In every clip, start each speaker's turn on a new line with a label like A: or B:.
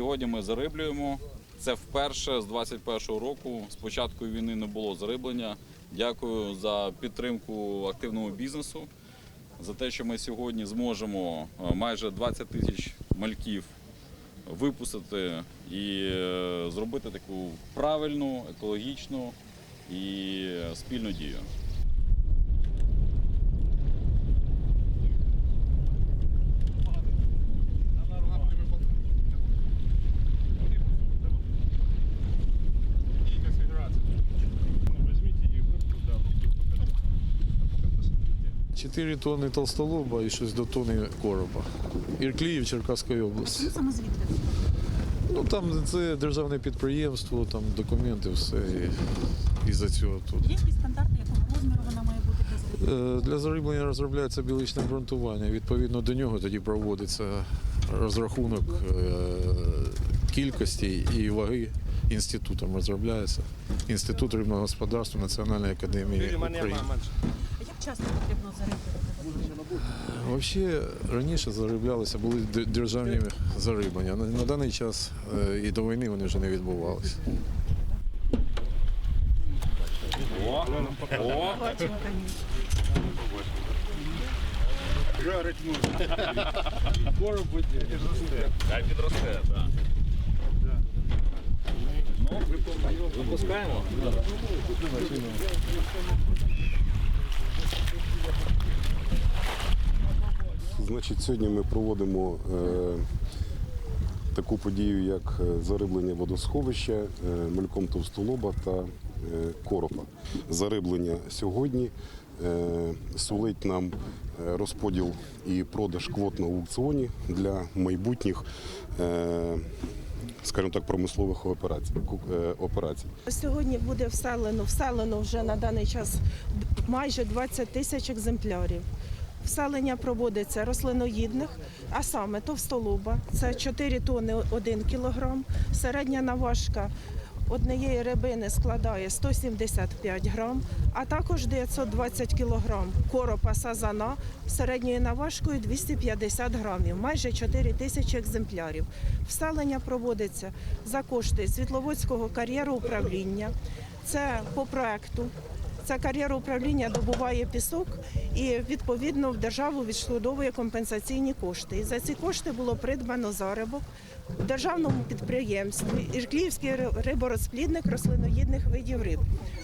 A: Сьогодні ми зариблюємо. Це вперше з 21-го року. З початку війни не було зариблення. Дякую за підтримку активного бізнесу, за те, що ми сьогодні зможемо е, майже 20 тисяч мальків випустити і е, зробити таку правильну, екологічну і спільну дію.
B: Чотири тонни толстолоба і щось до тонни коропа. Іркліїв Черкаської області.
C: Ну, саме звідки?
B: Ну там це державне підприємство, там документи, все. І, і за цього тут.
C: Є якісь стандарти, якого розміру вона має бути для?
B: Е, Для зариблення розробляється біличне ґрунтування. Відповідно до нього тоді проводиться розрахунок е, кількості і ваги інститутом розробляється. Інститут рибного господарства Національної академії України.
C: Часто потрібно зариблювати?
B: Взагалі раніше зароблялися, були державні зариблення. На, на даний час е, і до війни вони вже не відбувалися.
A: О, о,
C: Бачимо, конечно.
A: Хай підросте, так. Ну, випускаємо.
D: Значить, сьогодні ми проводимо е, таку подію, як е, зариблення водосховища е, мальком товстолоба та е, коропа. Зариблення сьогодні е, сулить нам е, розподіл і продаж квот на аукціоні для майбутніх. Е, Скажімо так, промислових операцій. е, операцій.
E: Сьогодні буде вселено, вселено вже на даний час майже 20 тисяч екземплярів. Вселення проводиться рослиноїдних, а саме товстолоба. Це 4 тонни 1 кілограм. Середня наважка однієї рибини складає 175 грам, а також 920 кілограм коропа сазана середньою наважкою 250 грамів, майже 4 тисячі екземплярів. Вселення проводиться за кошти Світловодського кар'єру управління. Це по проекту. Це кар'єр управління добуває пісок і відповідно в державу відшкодовує компенсаційні кошти. І за ці кошти було придбано заробок в державному підприємстві Іркліївський ри- риборозплідник рослиноїдних видів риб.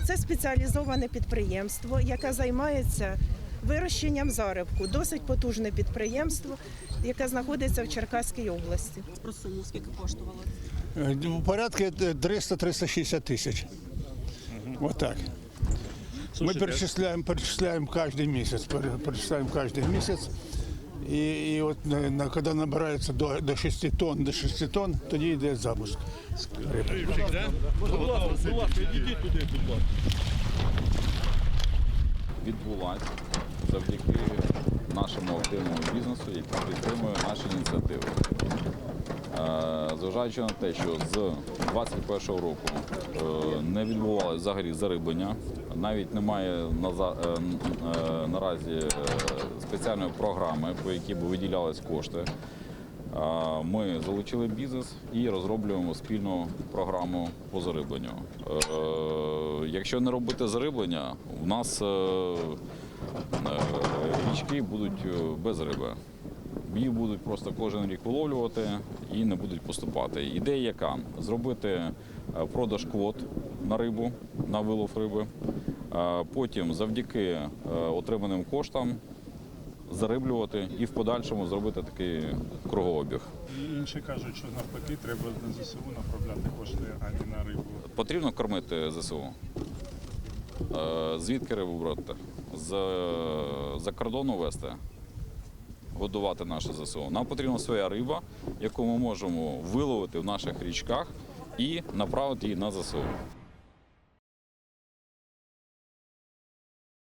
E: Це спеціалізоване підприємство, яке займається вирощенням зарибку. Досить потужне підприємство, яке знаходиться в Черкаській області.
C: Про суму скільки коштувало?
F: Е, Порядка 300-360 тисяч. Вот так. Мы перечисляем, перечисляем каждый месяц, пере- перечисляем каждый месяц. І, і от на, на, коли набирається до, до 6 тонн, до 6 тонн, тоді йде запуск.
A: відбулася завдяки нашому активному бізнесу, який підтримує наші ініціативи. Е, Зважаючи на те, що з 2021 року е, не відбувалося взагалі зариблення, навіть немає е, е, наразі е, спеціальної програми, по якій би виділялись кошти. Ми залучили бізнес і розроблюємо спільну програму по зарибленню. Якщо не робити зариблення, у нас річки будуть без риби. Їх будуть просто кожен рік виловлювати і не будуть поступати. Ідея яка? Зробити продаж квот на рибу, на вилов риби. Е, Потім завдяки е, отриманим коштам зариблювати і в подальшому зробити такий кругообіг.
G: І Інші кажуть, що навпаки треба на ЗСУ направляти кошти, а не на рибу.
A: Потрібно кормити ЗСУ. Е, Звідки рибу брати? За кордону вести, годувати наше ЗСУ. Нам потрібна своя риба, яку ми можемо виловити в наших річках і направити її на ЗСУ.